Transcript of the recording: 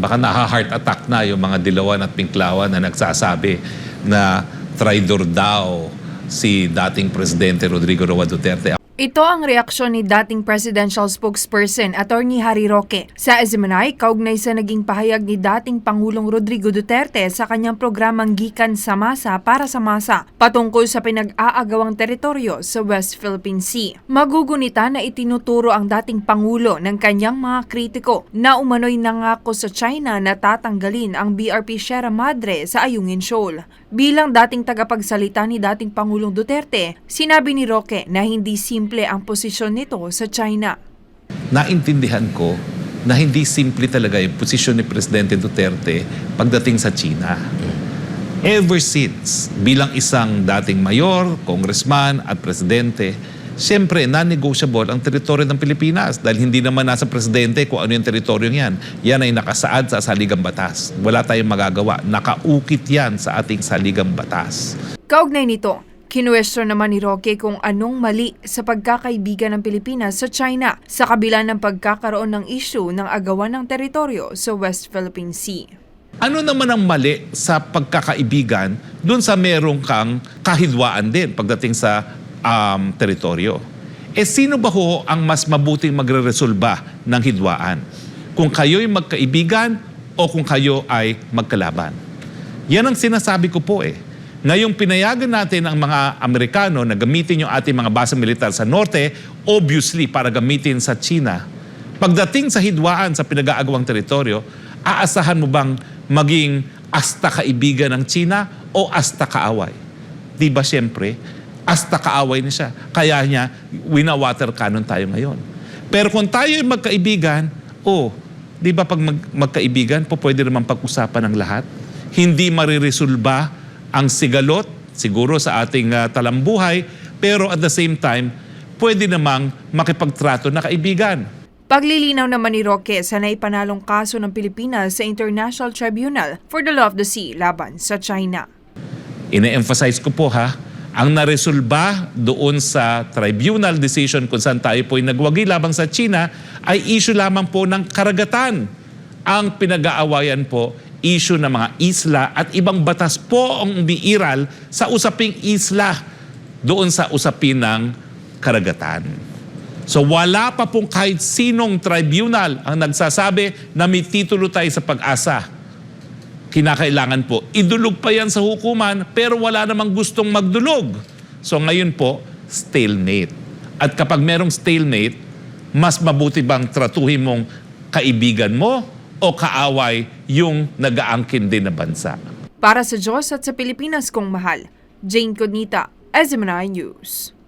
baka naha-heart attack na yung mga dilawan at pinklawan na nagsasabi na traidor daw si dating Presidente Rodrigo Roa Duterte. Ito ang reaksyon ni dating presidential spokesperson Attorney Harry Roque sa Ezemanay kaugnay sa naging pahayag ni dating Pangulong Rodrigo Duterte sa kanyang programang Gikan sa Masa para sa Masa patungkol sa pinag-aagawang teritoryo sa West Philippine Sea. Magugunita na itinuturo ang dating Pangulo ng kanyang mga kritiko na umano'y nangako sa China na tatanggalin ang BRP Sierra Madre sa Ayungin Shoal. Bilang dating tagapagsalita ni dating Pangulong Duterte, sinabi ni Roque na hindi simple ang posisyon nito sa China. Naintindihan ko na hindi simple talaga yung posisyon ni Presidente Duterte pagdating sa China. Ever since, bilang isang dating mayor, congressman at presidente, siyempre, non-negotiable ang teritoryo ng Pilipinas dahil hindi naman nasa presidente kung ano yung teritoryo yan. Yan ay nakasaad sa saligang batas. Wala tayong magagawa. Nakaukit yan sa ating saligang batas. Kaugnay nito, kinuwestiyon naman ni Roque kung anong mali sa pagkakaibigan ng Pilipinas sa China sa kabila ng pagkakaroon ng issue ng agawan ng teritoryo sa West Philippine Sea. Ano naman ang mali sa pagkakaibigan dun sa merong kang kahidwaan din pagdating sa um, teritoryo? Eh sino ba ho ang mas mabuting magre-resolba ng hidwaan? Kung kayo'y magkaibigan o kung kayo ay magkalaban? Yan ang sinasabi ko po eh. Ngayong pinayagan natin ang mga Amerikano na gamitin yung ating mga base militar sa norte, obviously para gamitin sa China. Pagdating sa hidwaan sa pinag-aagawang teritoryo, aasahan mo bang maging asta kaibigan ng China o asta kaaway? Di ba siyempre, asta kaaway na siya. Kaya niya, wina-water cannon tayo ngayon. Pero kung tayo ay magkaibigan, oh, di ba pag mag- magkaibigan, po pwede naman pag-usapan ng lahat? Hindi mariresolba ang sigalot, siguro sa ating ah, talambuhay, pero at the same time, pwede namang makipagtrato na kaibigan. Paglilinaw naman ni Roque sa naipanalong kaso ng Pilipinas sa International Tribunal for the Law of the Sea laban sa China. Ine-emphasize ko po ha, ang naresolba doon sa tribunal decision kung saan tayo po nagwagi labang sa China ay issue lamang po ng karagatan. Ang pinag-aawayan po, issue ng mga isla at ibang batas po ang umiiral sa usaping isla doon sa usapin ng karagatan. So wala pa pong kahit sinong tribunal ang nagsasabi na may titulo tayo sa pag-asa kinakailangan po. Idulog pa yan sa hukuman, pero wala namang gustong magdulog. So ngayon po, stalemate. At kapag merong stalemate, mas mabuti bang tratuhin mong kaibigan mo o kaaway yung nag-aangkin din na bansa? Para sa Diyos at sa Pilipinas kong mahal, Jane Conita, SMNI News.